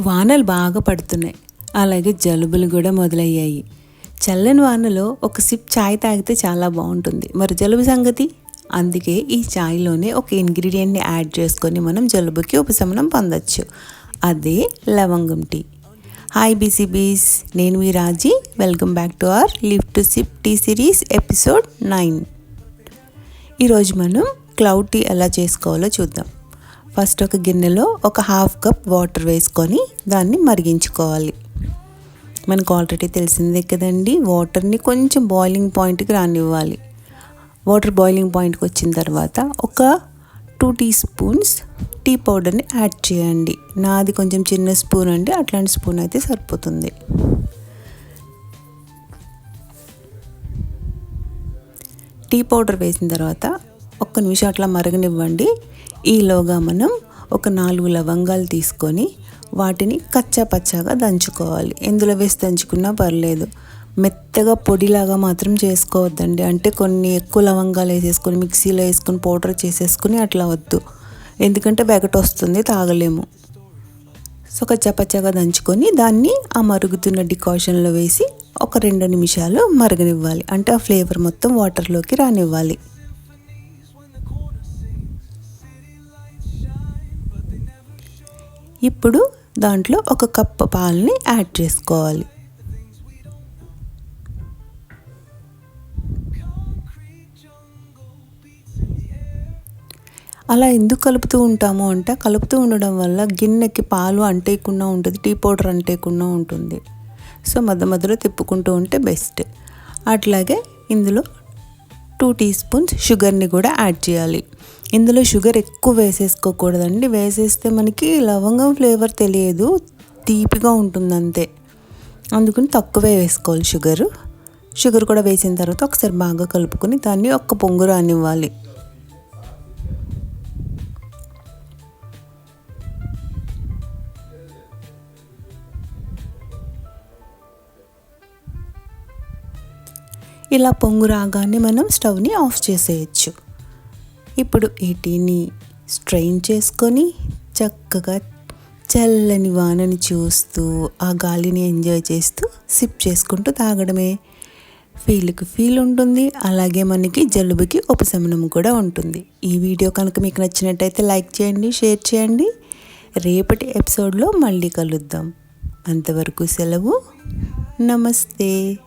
వానలు బాగా పడుతున్నాయి. అలాగే జలుబులు కూడా మొదలయ్యాయి. చల్లని వానలో ఒక సిప్ చాయ్ తాగితే చాలా బాగుంటుంది. మరి జలుబు సంగతి? అందుకే ఈ చాయ్లోనే ఒక ఇంగ్రీడియంట్ని యాడ్ చేసుకొని మనం జలుబుకి ఉపశమనం పొందొచ్చు. అదే లవంగం టీ. హాయ్ బీసీబీస్ నేను మీ Raji. Welcome back to our live to sip tea series episode nine. ఈరోజు మనం క్లౌడ్ టీ ఎలా చేసుకోవాలో చూద్దాం. ఫస్ట్ ఒక గిన్నెలో ఒక హాఫ్ కప్ వాటర్ వేసుకొని దాన్ని మరిగించుకోవాలి. మనకు ఆల్రెడీ తెలిసిందే కదండి వాటర్ని కొంచెం బాయిలింగ్ పాయింట్కి రానివ్వాలి. వాటర్ బాయిలింగ్ పాయింట్కి వచ్చిన తర్వాత ఒక టూ టీ స్పూన్స్ టీ పౌడర్ని యాడ్ చేయండి. నాది కొంచెం చిన్న స్పూన్ అండి అట్లాంటి స్పూన్ అయితే సరిపోతుంది. టీ పౌడర్ వేసిన తర్వాత ఒక్క నిమిషం అట్లా మరగనివ్వండి. ఈలోగా మనం ఒక నాలుగు లవంగాలు తీసుకొని వాటిని కచ్చా పచ్చాగా దంచుకోవాలి. ఎందులో వేసి దంచుకున్నా పర్లేదు. మెత్తగా పొడిలాగా మాత్రం చేసుకోవద్దండి. అంటే కొన్ని ఎక్కువ లవంగాలు వేసేసుకొని మిక్సీలో వేసుకొని పౌడర్ చేసేసుకుని అట్లా వద్దు. ఎందుకంటే బెగట వస్తుంది తాగలేము. సో కచ్చా దంచుకొని దాన్ని ఆ మరుగుతున్న డికాషన్లో వేసి ఒక రెండు నిమిషాలు మరగనివ్వాలి. అంటే ఆ ఫ్లేవర్ మొత్తం వాటర్లోకి రానివ్వాలి. ఇప్పుడు దాంట్లో ఒక కప్పు పాలని యాడ్ చేసుకోవాలి. అలా ఎందుకు కలుపుతూ ఉంటాము అంటే కలుపుతూ ఉండడం వల్ల గిన్నెకి పాలు అంటేయకుండా ఉంటుంది టీ పౌడర్ అంటేయకుండా ఉంటుంది. సో మధ్య మధ్యలో తిప్పుకుంటూ ఉంటే బెస్ట్. అట్లాగే ఇందులో టూ టీ స్పూన్స్ షుగర్ని కూడా యాడ్ చేయాలి. ఇందులో షుగర్ ఎక్కువ వేసేసుకోకూడదండి. వేసేస్తే మనకి లవంగం ఫ్లేవర్ తెలియదు. తీపిగా ఉంటుంది అంతే అందుకని తక్కువే వేసుకోవాలి షుగర్. షుగర్ కూడా వేసిన తర్వాత ఒకసారి బాగా కలుపుకొని దాన్ని ఒక్క పొంగు రానివ్వాలి. ఇలా పొంగు రాగానే మనం స్టవ్ని ఆఫ్ చేసేయచ్చు. ఇప్పుడు ఈ టీని స్ట్రెయిన్ చేసుకొని చక్కగా చల్లని వానని చూస్తూ ఆ గాలిని ఎంజాయ్ చేస్తూ సిప్ చేసుకుంటూ తాగడమే. ఫీల్కి ఫీల్ ఉంటుంది అలాగే మనకి జలుబుకి ఉపశమనం కూడా ఉంటుంది. ఈ వీడియో కనుక మీకు నచ్చినట్టయితే లైక్ చేయండి షేర్ చేయండి. రేపటి ఎపిసోడ్లో మళ్ళీ కలుద్దాం. అంతవరకు సెలవు. నమస్తే.